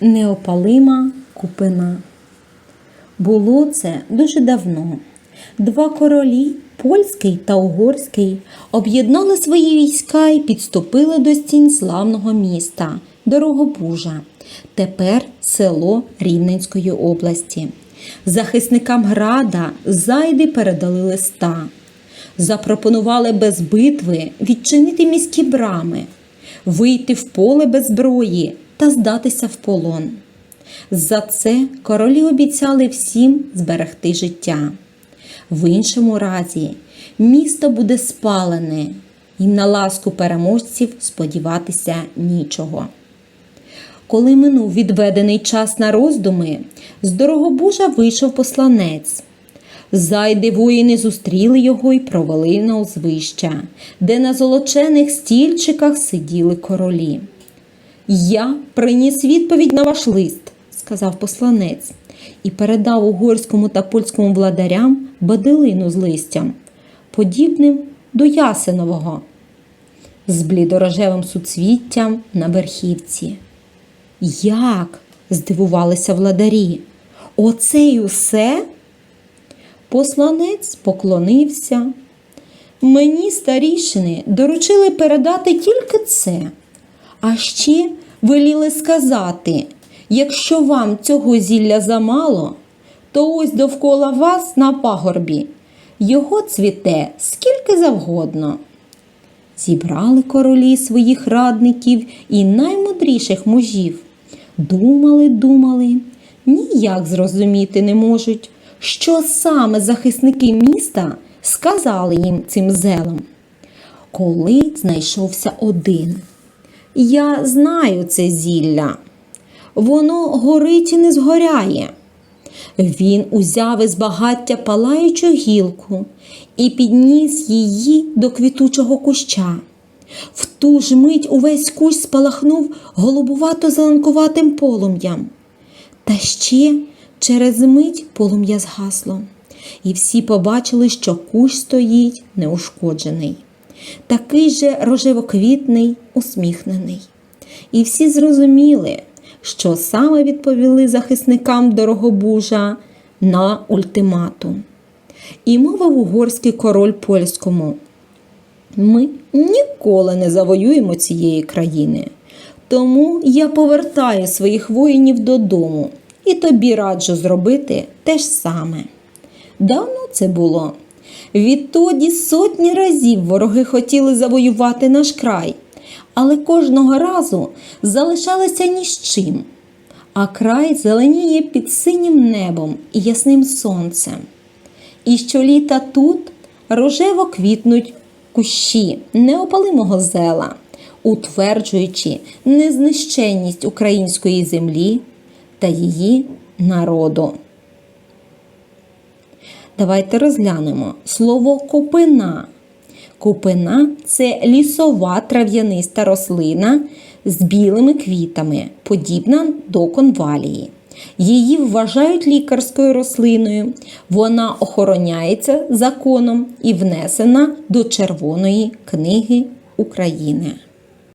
Неопалима купина. Було це дуже давно. Два королі, польський та угорський, об'єднали свої війська і підступили до стін славного міста Дорогобужа, тепер село Рівненської області. Захисникам града зайди передали листа. Запропонували без битви відчинити міські брами, вийти в поле без зброї та здатися в полон. За це королі обіцяли всім зберегти життя. В іншому разі місто буде спалене, і на ласку переможців сподіватися нічого. Коли минув відведений час на роздуми, з Дорогобужа вийшов посланець. Зайди воїни зустріли його і провели на узвища, де на золочених стільчиках сиділи королі. Я приніс відповідь на ваш лист, сказав посланець, і передав угорському та польському владарям бадилину з листям, подібним до ясенового, з блідорожевим суцвіттям на верхівці. Як? здивувалися владарі. Оце й усе? Посланець поклонився. Мені старішини доручили передати тільки це, а ще веліли сказати, якщо вам цього зілля замало, то ось довкола вас на пагорбі його цвіте скільки завгодно. Зібрали королі своїх радників і наймудріших мужів. Думали, думали, ніяк зрозуміти не можуть, що саме захисники міста сказали їм цим зелом. Коли знайшовся один. Я знаю це зілля. Воно горить і не згоряє. Він узяв із багаття палаючу гілку і підніс її до квітучого куща. В ту ж мить увесь кущ спалахнув голубувато-зеленкуватим полум'ям. Та ще через мить полум'я згасло, і всі побачили, що кущ стоїть неушкоджений, такий же рожевоквітний, усміхнений. І всі зрозуміли, що саме відповіли захисникам Дорогобужа на ультиматум. І мовив угорський король польському. Ми ніколи не завоюємо цієї країни. Тому я повертаю своїх воїнів додому і тобі раджу зробити те ж саме. Давно це було. Відтоді сотні разів вороги хотіли завоювати наш край, але кожного разу залишалися ні з чим. А край зеленіє під синім небом і ясним сонцем. І щоліта тут рожево квітнуть кущі неопалимого зела, утверджуючи незнищенність української землі та її народу. Давайте розглянемо слово копина. Купина це лісова трав'яниста рослина з білими квітами, подібна до конвалії. Її вважають лікарською рослиною. Вона охороняється законом і внесена до Червоної книги України.